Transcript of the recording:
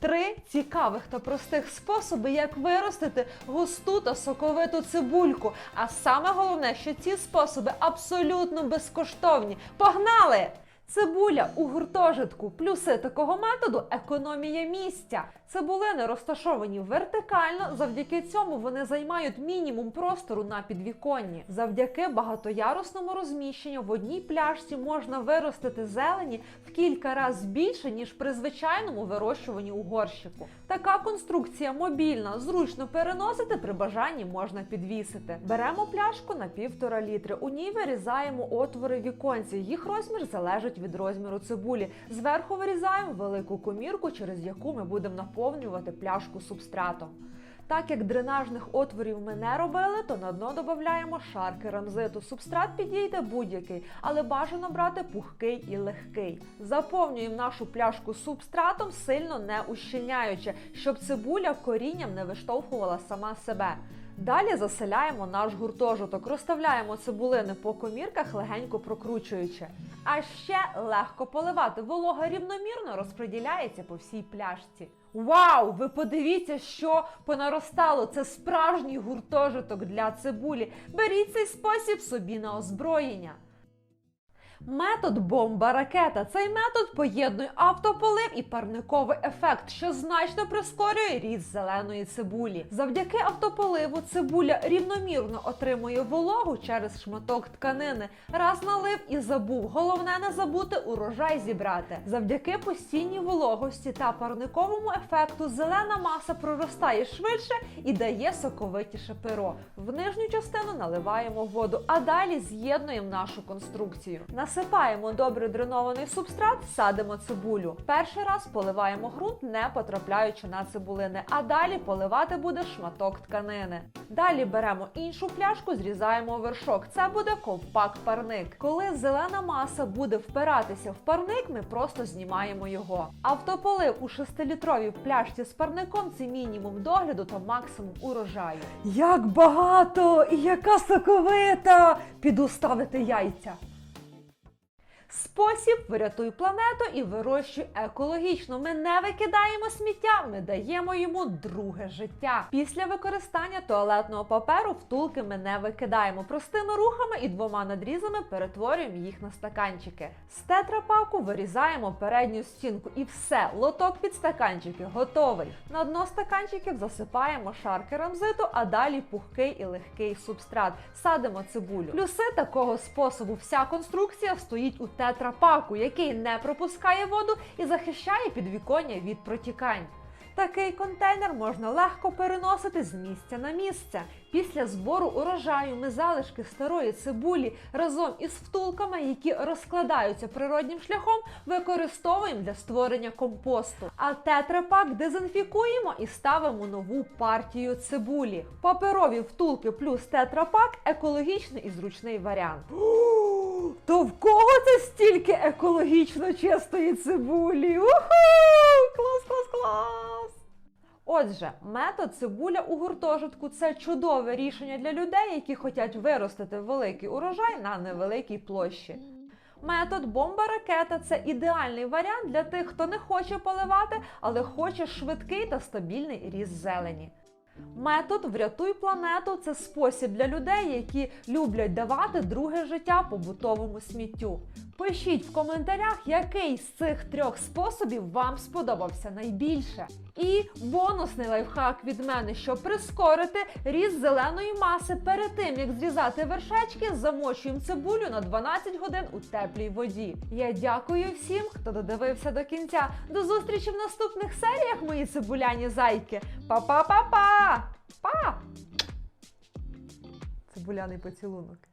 Три цікавих та простих способи, як виростити густу та соковиту цибульку. А саме головне, що ці способи абсолютно безкоштовні. Погнали! Цибуля у гуртожитку. Плюси такого методу економія місця. Цибулини розташовані вертикально. Завдяки цьому вони займають мінімум простору на підвіконні. Завдяки багатоярусному розміщенню в одній пляшці можна виростити зелені в кілька разів більше ніж при звичайному вирощуванні у горщику. Така конструкція мобільна, зручно переносити при бажанні можна підвісити. Беремо пляшку на півтора літри. У ній вирізаємо отвори віконці. Їх розмір залежить від розміру цибулі. Зверху вирізаємо велику комірку, через яку ми будемо наповнювати пляшку субстратом. Так як дренажних отворів ми не робили, то на дно додаємо шар керамзиту. Субстрат підійде будь-який, але бажано брати пухкий і легкий. Заповнюємо нашу пляшку субстратом, сильно не ущільняючи, щоб цибуля корінням не виштовхувала сама себе. Далі заселяємо наш гуртожиток, розставляємо цибулини по комірках, легенько прокручуючи. А ще легко поливати. Волога рівномірно розподіляється по всій пляшці. Вау! Ви подивіться, що понаростало. Це справжній гуртожиток для цибулі. Беріть цей спосіб собі на озброєння. Метод бомба ракета. Цей метод поєднує автополив і парниковий ефект, що значно прискорює ріст зеленої цибулі. Завдяки автополиву цибуля рівномірно отримує вологу через шматок тканини. Раз налив і забув. Головне не забути урожай зібрати. Завдяки постійній вологості та парниковому ефекту зелена маса проростає швидше і дає соковитіше перо. В нижню частину наливаємо воду, а далі з'єднуємо нашу конструкцію. Насипаємо добре дренований субстрат, садимо цибулю. Перший раз поливаємо ґрунт, не потрапляючи на цибулини, а далі поливати буде шматок тканини. Далі беремо іншу пляшку, зрізаємо вершок. Це буде ковпак-парник. Коли зелена маса буде впиратися в парник, ми просто знімаємо його. Автополив у 6-літровій пляшці з парником це мінімум догляду та максимум урожаю. Як багато і яка соковита! Піду ставити яйця. Спосіб врятуй планету і вирощуй екологічно. Ми не викидаємо сміття, ми даємо йому друге життя. Після використання туалетного паперу втулки ми не викидаємо. Простими рухами і двома надрізами перетворюємо їх на стаканчики. З тетрапаку вирізаємо передню стінку і все, лоток під стаканчики готовий. На дно стаканчиків засипаємо шар керамзиту, а далі пухкий і легкий субстрат. Садимо цибулю. Плюси такого способу вся конструкція стоїть у тетрапаку, який не пропускає воду і захищає підвіконня від протікань. Такий контейнер можна легко переносити з місця на місце. Після збору урожаю ми залишки старої цибулі разом із втулками, які розкладаються природнім шляхом, використовуємо для створення компосту. А тетрапак дезінфікуємо і ставимо нову партію цибулі. Паперові втулки плюс тетрапак екологічний і зручний варіант. То в кого це стільки екологічно чистої цибулі? Уху! Клас, клас, клас! Отже, метод цибуля у гуртожитку це чудове рішення для людей, які хочуть виростити великий урожай на невеликій площі. Метод бомба ракета це ідеальний варіант для тих, хто не хоче поливати, але хоче швидкий та стабільний ріст зелені. Метод Врятуй планету це спосіб для людей, які люблять давати друге життя побутовому сміттю. Пишіть в коментарях, який з цих трьох способів вам сподобався найбільше. І бонусний лайфхак від мене, щоб прискорити ріст зеленої маси перед тим, як зрізати вершечки, замочуємо цибулю на 12 годин у теплій воді. Я дякую всім, хто додивився до кінця. До зустрічі в наступних серіях, мої цибуляні зайки. Па-па-па-па! Па! Цибуляний поцілунок.